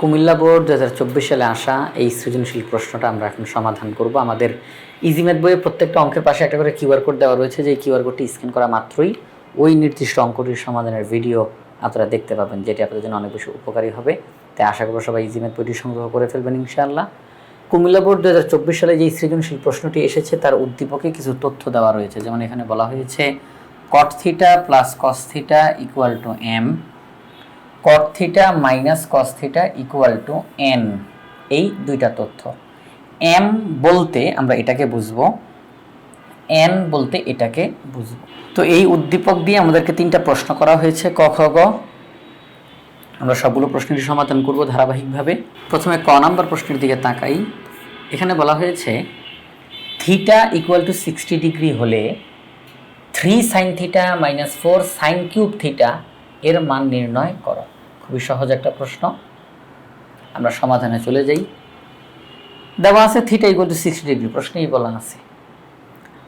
Comilla board দু হাজার চব্বিশ সালে আসা এই সৃজনশীল প্রশ্নটা আমরা এখন সমাধান করব। আমাদের ইজিমেট বইয়ে প্রত্যেকটা অঙ্কের পাশে একটা করে কিউআর কোড দেওয়া রয়েছে। যে কিউআর কোডটি স্ক্যান করা মাত্রই ওই নির্দিষ্ট অঙ্কটির সমাধানের ভিডিও আপনারা দেখতে পাবেন, যেটি আপনাদের জন্য অনেক বেশি উপকারী হবে। তাই আশা করব সবাই ইজিমেট বইটি সংগ্রহ করে ফেলবেন ইনশাআল্লাহ। কুমিল্লা বোর্ড দু হাজার চব্বিশ সালে যে সৃজনশীল প্রশ্নটি এসেছে, তার উদ্দীপকে কিছু তথ্য দেওয়া রয়েছে। যেমন এখানে বলা হয়েছে cot theta plus cos theta equal to M cot theta minus cos theta equal to N এই দুইটা তথ্য। এম বলতে আমরা এটাকে বুঝব এন বলতে এটাকে বুঝব। তো এই উদ্দীপক দিয়ে আমাদেরকে তিনটা প্রশ্ন করা হয়েছে, ক, খ, গ। আমরা সবগুলো প্রশ্নের সমাধান করব ধারাবাহিকভাবে। প্রথমে ক নাম্বার প্রশ্নের দিকে তাকাই। এখানে বলা হয়েছে theta equal to sixty degree হলে three sine theta minus four sine cube theta এর মান নির্ণয় করো। খুবই সহজ একটা প্রশ্ন। আমরা সমাধানে চলে যাই। দেওয়া আছে theta equal to sixty degree প্রশ্নেই বলা আছে।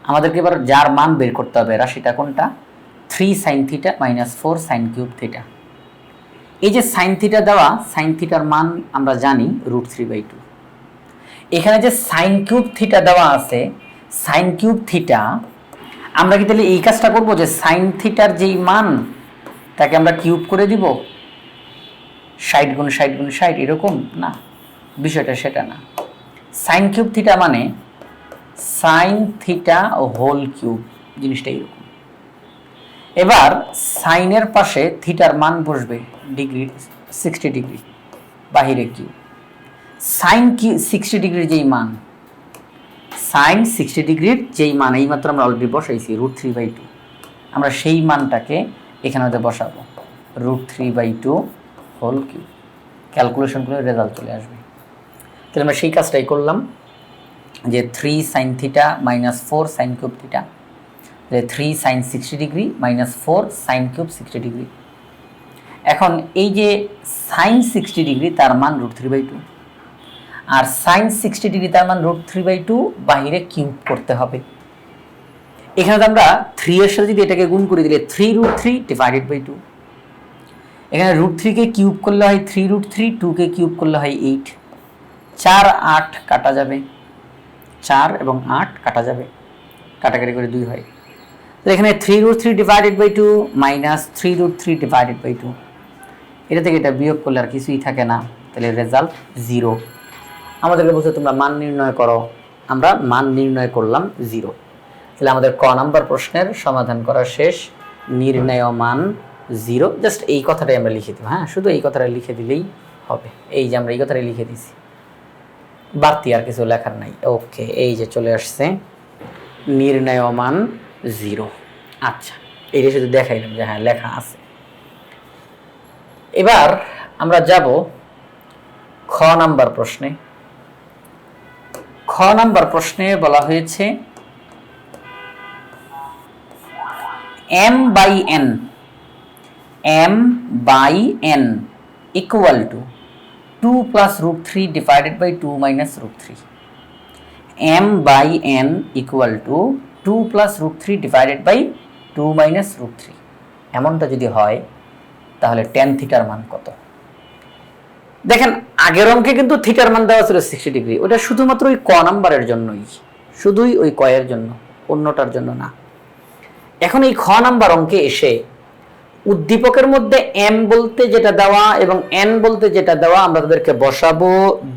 আমাদেরকে এবার যার মান বের করতে হবে, রাশিটা কোনটা? Three sine theta minus four sine cube theta এই যে সাইন থিটা দেওয়া সাইন থিটার মান আমরা জানি রুট থ্রি বাই টু এখানে যে সাইন কিউব থিটা দেওয়া আছে সাইন কিউব থিটা আমরা কি তাহলে এই কাজটা করব যে সাইন থিটার যেই মান তাকে আমরা কিউব করে দিব? ষাট গুণ ষাট গুণ ষাট, এরকম? না, বিষয়টা সেটা না। সাইন কিউব থিটা মানে সাইন থিটা হোল কিউব জিনিসটা এরকম। এবার সাইনের পাশে থিটার মান বসবে ডিগ্রি সিক্সটি ডিগ্রি বাহিরে কিউ সাইন কি সিক্সটি ডিগ্রির যেই মান? সাইন সিক্সটি ডিগ্রির যেই মান, এইমাত্র আমরা অলরেডি বসাইছি রুট থ্রি বাই টু আমরা সেই মানটাকে এখানে ওদের বসাবো। Root three by two whole cube calculation করে রেজাল্ট চলে আসবে। তাহলে আমরা সেই কাজটাই করলাম যে three sine theta minus four sine cube theta three sine sixty degree minus four sine cube sixty degree এখন এই যে সাইন সিক্সটি ডিগ্রি তার মান রুট থ্রি বাই টু আর সাইন সিক্সটি ডিগ্রি তার মান রুট থ্রি বাই টু বাহিরে cube করতে হবে। এখানে তো আমরা থ্রি এর সাথে যদি এটাকে গুণ করে দিলে three root three divided by two এখানে রুট থ্রিকে কিউব করলে হয় থ্রি রুট থ্রি টুকে কিউব করলে হয় এইট চার আট কাটা যাবে। চার এবং আট কাটা যাবে। কাটাকাটি করে দুই হয়। তো এখানে three root three divided by two minus three root three divided by two এটা থেকে এটা বিয়োগ করলে আর কিছুই থাকে না। তাহলে রেজাল্ট জিরো আমাদেরকে বলছে তোমরা মান নির্ণয় করো। আমরা মান নির্ণয় করলাম জিরো তাহলে আমাদের ক নাম্বার প্রশ্নের সমাধান করা শেষ। নির্ণয় মান জিরো। জাস্ট এই কথাটাই আমরা লিখে দেবো হ্যাঁ? শুধু এই কথাটা লিখে দিলেই হবে। এই যে আমরা এই কথাটাই লিখে দিছি বাড়তি আর কিছু লেখার নাই। ওকে, এই যে চলে আসছে। নির্ণয় মান জিরো। আচ্ছা এটা শুধু দেখাইলাম যে হ্যাঁ লেখা আছে। এবার আমরা যাব খ নাম্বার প্রশ্নে। খ নাম্বার প্রশ্নে বলা হয়েছে M by N M by N equal to two plus root three divided by two minus root three M by N equal to two plus root three divided by two minus root three এমনটা যদি হয়, তাহলে ten থিটার মান কত? দেখেন, আগের অঙ্কে কিন্তু থিটার মান দেওয়া ছিল সিক্সটি ডিগ্রি ওটা শুধুমাত্র ওই ক নাম্বারের জন্যই। শুধুই ওই কয়ের জন্য, অন্যটার জন্য না। এখন এই খ নাম্বার অঙ্কে এসে উদ্দীপকের মধ্যে এম বলতে যেটা দেওয়া এবং এন বলতে যেটা দেওয়া আমরা তাদেরকে বসাবো,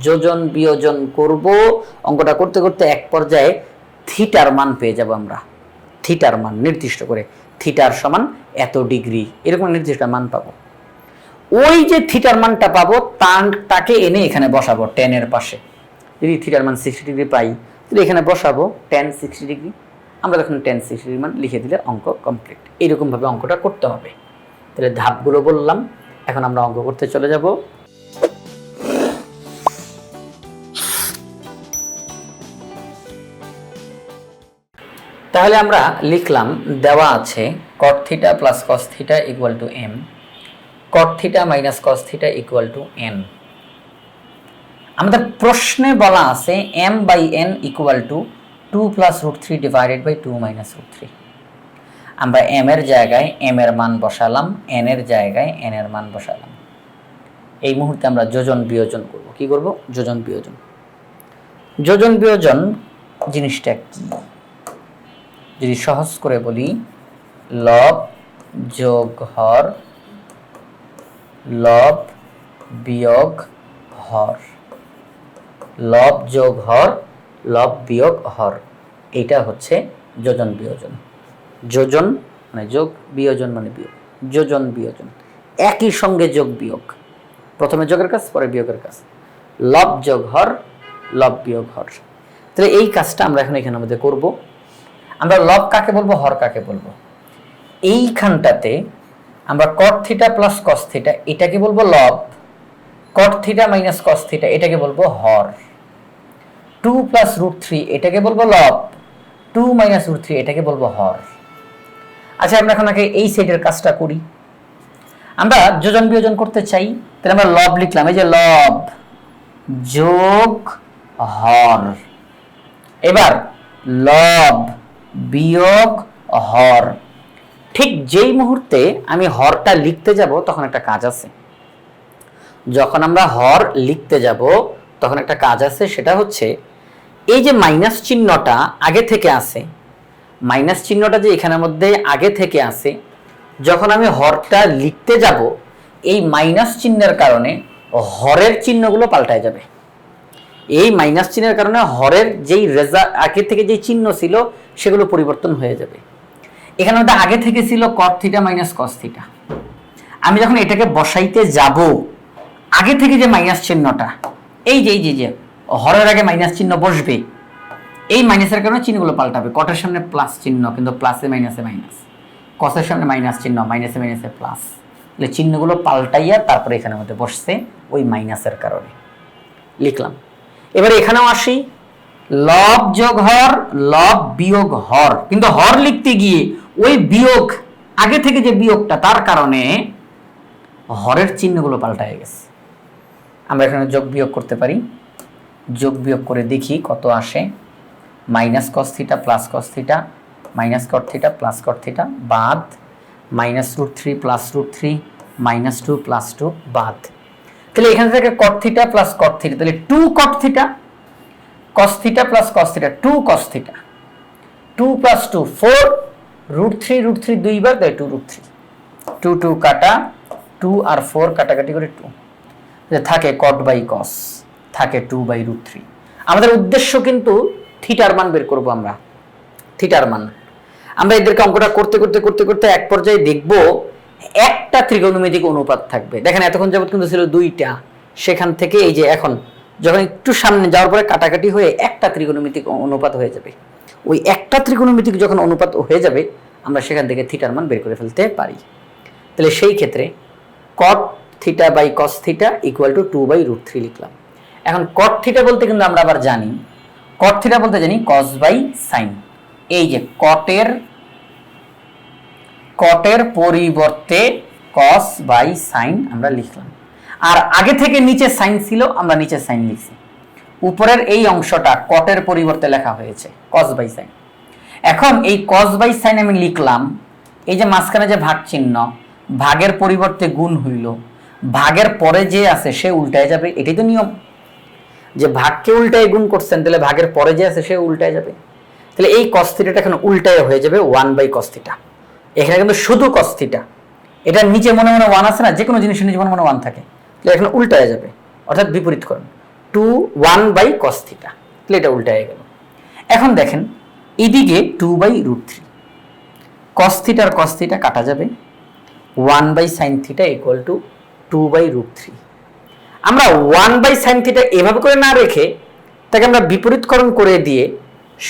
যোজন, বিয়োজন করব। অঙ্কটা করতে করতে এক পর্যায়ে থিটার মান পেয়ে যাব আমরা। থিটার মান নির্দিষ্ট করে। থিটার সমান এত ডিগ্রি। এরকম নির্দিষ্ট মান পাবো। ওই যে থিটার মানটা পাবো তাকে এনে এখানে বসাবো, টেনের পাশে। যদি থিটার মান সিক্সটি ডিগ্রি পাই, তাহলে এখানে বসাবো টেন সিক্সটি ডিগ্রি আমরা তখন টেন সিক্সটি ডিগ্রি মান লিখে দিলে অঙ্ক কমপ্লিট এইরকমভাবে অঙ্কটা করতে হবে। তাহলে ধাপগুলো বললাম, এখন আমরা অঙ্ক করতে চলে যাব। তাহলে আমরা লিখলাম, দেওয়া আছে cot theta plus cos theta equal to M cot theta minus cos theta equal to N আমাদের প্রশ্নে বলা আছে M by N equal to two plus root three divided by two minus root three আমরা M এর জায়গায় M এর মান বসালাম এন এর জায়গায় এন এর মান বসালাম। এই মুহূর্তে আমরা যোজন বিয়োজন করব। কি করব? যোজন বিয়োজন। যোজন বিয়োজন জিনিসটা কি? যদি সহজ করে বলি লব যোগ হর লব বিয়োগ হর। লব যোগ হর লব বিয়োগ হর। এইটা হচ্ছে যোজন বিয়োজন। যোজন মানে যোগ, বিয়োজন মানে বিয়োগ। যোজন, বিয়োজন। একই সঙ্গে যোগ, বিয়োগ। প্রথমে যোগের কাজ, পরে বিয়োগের কাজ। লব যোগ হর, লব বিয়োগ হর। তাহলে এই কাজটা আমরা এখন এখানের মধ্যে করব। আমরা লব কাকে বলব, হর কাকে বলব? এইখানটাতে আমরা cot theta plus cos theta এটাকে বলব লব। Cot theta minus cos theta এটাকে বলব হর। টু প্লাস রুট থ্রি এটাকে বলব লব। টু মাইনাস রুট থ্রি এটাকে বলব হর। আচ্ছা আমরা এখন আগে এই সেটের কাজটা করি। আমরা যোজন বিয়োজন করতে চাই, তাহলে আমরা লব লিখলাম, এই যে লব যোগ হর। এবার লব বিয়োগ হর। ঠিক যেই মুহূর্তে আমি হরটা লিখতে যাব, তখন একটা কাজ আছে। যখন আমরা হর লিখতে যাব, তখন একটা কাজ আছে, সেটা হচ্ছে এই যে মাইনাস চিহ্নটা আগে থেকে আছে, মাইনাস চিহ্নটা যে এখানের মধ্যে আগে থেকে আছে, যখন আমি হরটা লিখতে যাব, এই মাইনাস চিহ্নের কারণে হরের চিহ্নগুলো পাল্টায় যাবে। এই মাইনাস চিহ্নের কারণে হরের যেই রেজা আগে থেকে যেই চিহ্ন ছিল, সেগুলো পরিবর্তন হয়ে যাবে। এখানে মধ্যে আগে থেকে ছিল cot theta minus cos theta আমি যখন এটাকে বসাইতে যাব, আগে থেকে যে মাইনাস চিহ্নটা, এই যে এই যে যে হরের আগে মাইনাস চিহ্ন বসবে। এই মাইনাসের কারণে চিহ্নগুলো পাল্টাবে। কটের সামনে প্লাস চিহ্ন, কিন্তু প্লাসে মাইনাসে মাইনাস কসের সামনে মাইনাস চিহ্ন মাইনাসে মাইনাসে প্লাস তাহলে চিহ্নগুলো পাল্টাইয়া তারপরে এখানের মধ্যে বসছে ওই মাইনাসের কারণে। লিখলাম। এবার এখানেও আসি। লব যোগ হর লব বিয়োগ হর। কিন্তু হর লিখতে গিয়ে ওই বিয়োগ, আগে থেকে যে বিয়োগটা, তার কারণে হরের চিহ্নগুলো পাল্টায় গেছে। আমরা এখানে যোগ বিয়োগ করতে পারি। যোগ বিয়োগ করে দেখি কত আসে। Minus cos theta plus cos theta minus cot theta plus cot theta বাদ, minus root three plus root three minus two plus two বাদ। তাহলে এখান থেকে cot theta plus cot theta তাহলে two cot theta cos theta plus cos theta two cos theta two plus two four root three root three দুইবার তাই two root three two two কাটা two আর four কাটাকাটি করে two থাকে caught by cos থাকে two by root three আমাদের উদ্দেশ্য কিন্তু থিটার মান বের করব আমরা। থিটার মান। আমরা এদেরকে অঙ্কটা করতে করতে করতে করতে এক পর্যায়ে দেখব একটা ত্রিকোণমিতিক অনুপাত থাকবে। দেখেন এতক্ষণ যাবত কিন্তু ছিল দুইটা। সেখান থেকে এই যে এখন, যখন একটু সামনে যাওয়ার পরে কাটাকাটি হয়ে একটা ত্রিকোণমিতিক অনুপাত হয়ে যাবে। ওই একটা ত্রিকোণমিতিক যখন অনুপাত হয়ে যাবে, আমরা সেখান থেকে থিটার মান বের করে ফেলতে পারি। তাহলে সেই ক্ষেত্রে cot theta by cos theta equal to two by root three লিখলাম। এখন কট থিটা বলতে কিন্তু আমরা আবার জানি। কট থিটা বলতে জানি কস বাই সাইন এই যে কটের কটের পরিবর্তে কস বাই সাইন আমরা লিখলাম। আর আগে থেকে নিচে সাইন ছিল, আমরা নিচে সাইন লিখছি। উপরের এই অংশটা কটের পরিবর্তে লেখা হয়েছে কস বাই সাইন এখন এই কস বাই সাইন আমি লিখলাম, এই যে মাঝখানে যে ভাগ চিহ্ন, ভাগের পরিবর্তে গুণ হইল। ভাগের পরে যে আছে সে উল্টায় যাবে, এটাই তো নিয়ম। যে ভাগকে উল্টায় গুণ করছেন, তাহলে ভাগের পরে যে আছে, সে উল্টায় যাবে। তাহলে এই কস্থিটাটা এখন উল্টায় হয়ে যাবে ওয়ান বাই কস্তিটা এখানে কিন্তু শুধু কস্থিটা এটা নিচে মনে মনে ওয়ান আছে না? যে কোনো জিনিসের নিচে মনে মনে ওয়ান থাকে। তাহলে এখানে উল্টায় যাবে। অর্থাৎ বিপরীত করুন। টু ওয়ান বাই কস্থিটা তাহলে এটা উল্টায় গেল। এখন দেখেন, এদিকে টু বাই রুট থ্রি কস্থিটা আর কস্থিটা কাটা যাবে। One by sine theta equal to two by root three আমরা ওয়ান বাই সাইন থিটা এভাবে করে না রেখে তাকে আমরা বিপরীতকরণ করে দিয়ে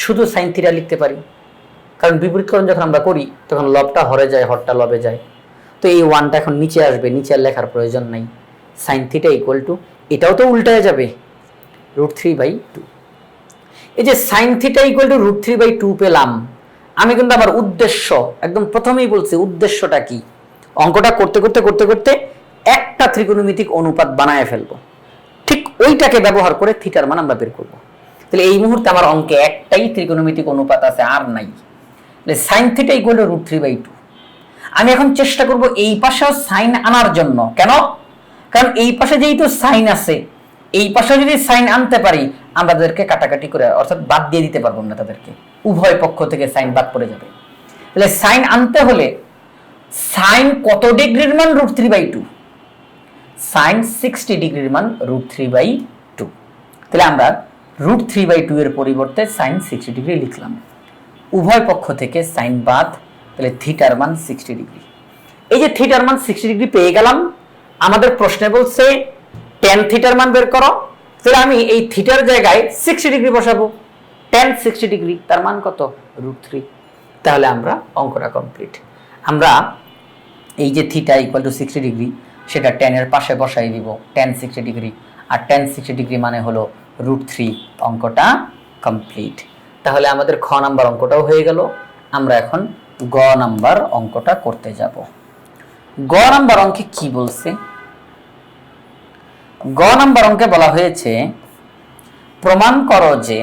শুধু সাইন থিটা লিখতে পারি। কারণ বিপরীতকরণ যখন আমরা করি, তখন লবটা হরে যায়, হরটা লবে যায়। তো এই ওয়ানটা এখন নিচে আসবে, নিচে আর লেখার প্রয়োজন নাই। সাইন থিটা ইকুয়াল টু এটাও তো উল্টায় যাবে। রুট থ্রি বাই টু এই যে sine theta equal to root three by two পেলাম, আমি কিন্তু আমার উদ্দেশ্য, একদম প্রথমেই বলছি উদ্দেশ্যটা কি? অঙ্কটা করতে করতে করতে করতে একটা ত্রিকোণমিতিক অনুপাত বানায় ফেলব। ঠিক ওইটাকে ব্যবহার করে থিটার মান আমরা বের করব। তাহলে এই মুহূর্তে আমার অঙ্কে একটাই ত্রিকোণমিতিক অনুপাত আছে, আর নাই। তাহলে sine theta equal to root three by two আমি এখন চেষ্টা করব এই পাশেও সাইন আনার জন্য। কেন? কারণ এই পাশে যেহেতু সাইন আছে, এই পাশে যদি সাইন আনতে পারি, আমরা তাদেরকে কাটাকাটি করে, অর্থাৎ বাদ দিয়ে দিতে পারব না তাদেরকে। উভয় পক্ষ থেকে সাইন বাদ পড়ে যাবে। তাহলে সাইন আনতে হলে সাইন কত ডিগ্রির মান root three by two sine sixty ডিগ্রির মান রুট থ্রি বাই টু তাহলে আমরা রুট থ্রি বাই টু এর পরিবর্তে সাইন সিক্সটি ডিগ্রি লিখলাম। উভয় পক্ষ থেকে সাইন বাদ, তাহলে থিটার মান সিক্সটি ডিগ্রি এই যে থিটার মান সিক্সটি ডিগ্রি পেয়ে গেলাম, আমাদের প্রশ্নে বলছে টেন থিটার মান বের করো। তাহলে আমি এই থিটার জায়গায় সিক্সটি ডিগ্রি বসাবো। টেন সিক্সটি ডিগ্রি তার মান কত? রুট থ্রি তাহলে আমরা অঙ্কটা কমপ্লিট আমরা এই যে theta equal to sixty degree সেটা টেনের পাশে বসাই দিব টেন সিক্সটি ডিগ্রি আর টেন সিক্সটি ডিগ্রি মানে হলো রুট থ্রি অঙ্কটা কমপ্লিট তাহলে আমাদের খ নাম্বার অঙ্কটাও হয়ে গেল। আমরা এখন গ নাম্বার অঙ্কটা করতে যাব। গ নাম্বার অঙ্কে কি বলছে? গ নাম্বার অঙ্কে বলা হয়েছে, প্রমাণ করো যে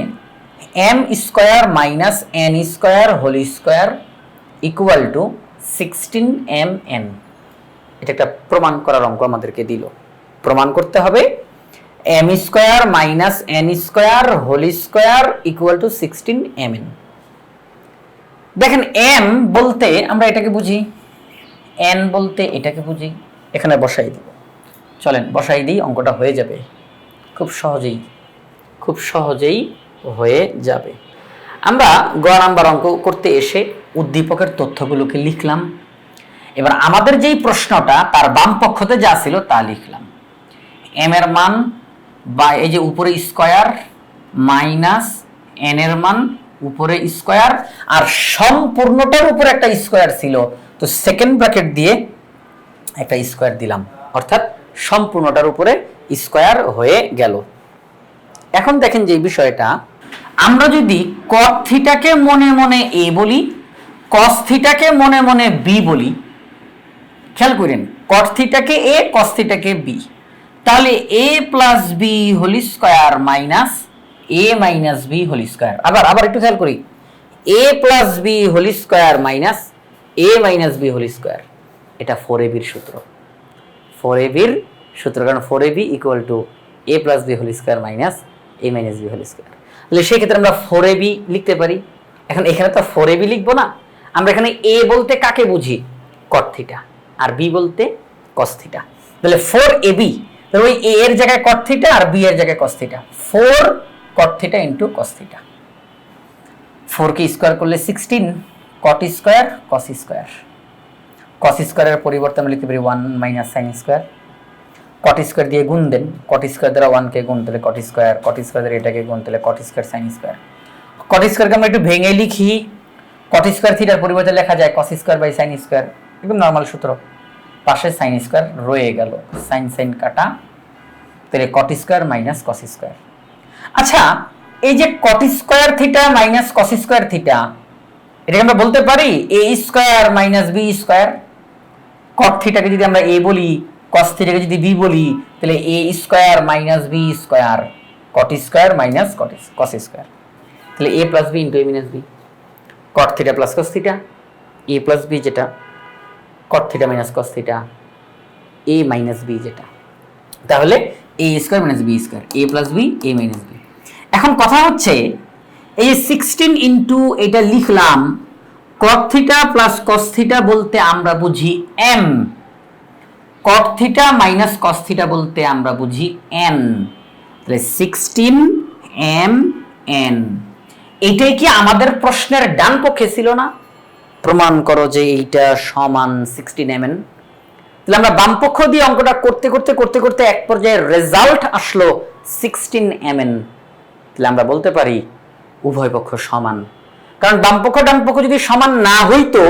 M square minus N square whole square equal to sixteen M N এটা একটা প্রমাণ করার অঙ্ক আমাদেরকে দিল। প্রমাণ করতে হবে m square minus n square whole square equal to sixteen m n দেখেন এম বলতে আমরা এটাকে বুঝি। এন বলতে এটাকে বুঝি। এখানে বসাই দিব। চলেন, বসাই দিই, অঙ্কটা হয়ে যাবে। খুব সহজেই খুব সহজেই হয়ে যাবে। আমরা গ নাম্বার অঙ্ক করতে এসে উদ্দীপকের তথ্যগুলোকে লিখলাম। এবার আমাদের যেই প্রশ্নটা, তার বাম পক্ষতে যা ছিল তা লিখলাম। এম এর মান বা এই যে উপরে স্কোয়ার মাইনাস এন এর মান উপরে স্কোয়ার, আর সম্পূর্ণটার উপরে একটা স্কোয়ার ছিল, তো সেকেন্ড ব্র্যাকেট দিয়ে একটা স্কোয়ার দিলাম। অর্থাৎ সম্পূর্ণটার উপরে স্কোয়ার হয়ে গেল। এখন দেখেন যে বিষয়টা, আমরা যদি কট থিটাকে মনে মনে এ বলি কস থিটাকে মনে মনে বি বলি খেয়াল করেন কট এ কস থিটাকে বি তাহলে a plus b whole square minus a minus b whole square আবার আবার একটু খেয়াল করি। A plus b whole square minus a minus b whole square এটা ফোর এ বির সূত্র। ফোর এ বির সূত্র, কারণ four a b equal to a plus b whole square minus a minus b whole square তাহলে সেক্ষেত্রে আমরা ফোর এ বি লিখতে পারি। এখন এখানে তো ফোর এ বি লিখব না। আমরা এখানে এ বলতে কাকে বুঝি? কট থিটা আর বি বলতে কস থিটা তাহলে ফোর এ বি তাহলে ওই এ এর জায়গায় কট থিটা আর বি এর জায়গায় cos theta four cot theta into cos theta ফোরকে স্কোয়ার করলে sixteen cot square cos square cos স্কোয়ারের পরিবর্তে আমরা লিখতে পারি one minus sine square cot square দিয়ে গুণ দেন কট স্কোয়ার দ্বারা ওয়ানকে গুণ তাহলে কট স্কোয়ার কট স্কোয়ার দ্বারা এটাকে গুণ তাহলে cot square sine square cot স্কোয়ারকে আমরা একটু ভেঙে লিখি কট স্কোয়ার থিটার পরিবর্তে লেখা যায় cos square by sine square একদম নর্মাল সূত্র। পাশে সাইন স্কোয়ার রয়ে গেল। সাইন সাইন কাটা, তাহলে cot square minus cos square আচ্ছা এই যে cot square theta minus cos square theta এটাকে আমরা বলতে পারি a square minus b square cot থিটাকে যদি আমরা এ বলি কস থিটাকে যদি বি বলি, তাহলে a square minus b square cot square minus cot cos square তাহলে a plus b into a minus b cot theta plus cos theta a plus b যেটা cot theta minus cos theta a minus b যেটা। তাহলে a square minus b square a plus b a minus b এখন কথা হচ্ছে, এই যে sixteen into এটা লিখলাম cot theta plus cos theta বলতে আমরা বুঝি m cot theta minus cos theta বলতে আমরা বুঝি এন তাহলে সিক্সটিন এম এন এইটাই কি আমাদের প্রশ্নের ডান পক্ষে ছিল না? প্রমাণ করো যে এইটা সমান সিক্সটিন এম এন তাহলে আমরা বাম পক্ষ দিয়ে অঙ্কটা করতে করতে করতে করতে এক পর্যায়ে রেজাল্ট আসলো সিক্সটিন এম এন তাহলে আমরা বলতে পারি উভয় পক্ষ সমান। কারণ বাম পক্ষ, ডান পক্ষ যদি সমান না হইতো,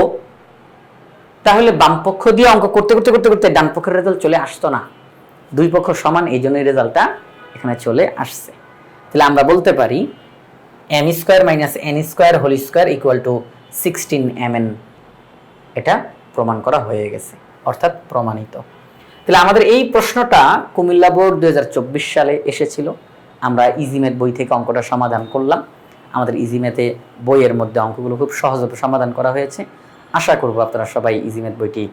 তাহলে বাম পক্ষ দিয়ে অঙ্ক করতে করতে করতে করতে ডান পক্ষের রেজাল্ট চলে আসতো না। দুই পক্ষ সমান, এই জন্যই রেজাল্টটা এখানে চলে আসছে। তাহলে আমরা বলতে পারি m square minus n square whole square equal to sixteen m n এটা প্রমাণ করা হয়ে গেছে, অর্থাৎ প্রমাণিত। তাহলে আমাদের এই প্রশ্নটা কুমিল্লা বোর্ড দু হাজার চব্বিশ সালে এসেছিল। আমরা ইজিমেথ বই থেকে অঙ্কটা সমাধান করলাম। আমাদের ইজিমেথে বইয়ের মধ্যে অঙ্কগুলো খুব সহজভাবে সমাধান করা হয়েছে। আশা করব আপনারা সবাই ইজিমেথ বইটি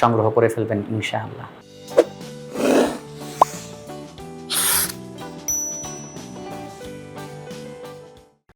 সংগ্রহ করে ফেলবেন, ইনশাআল্লাহ।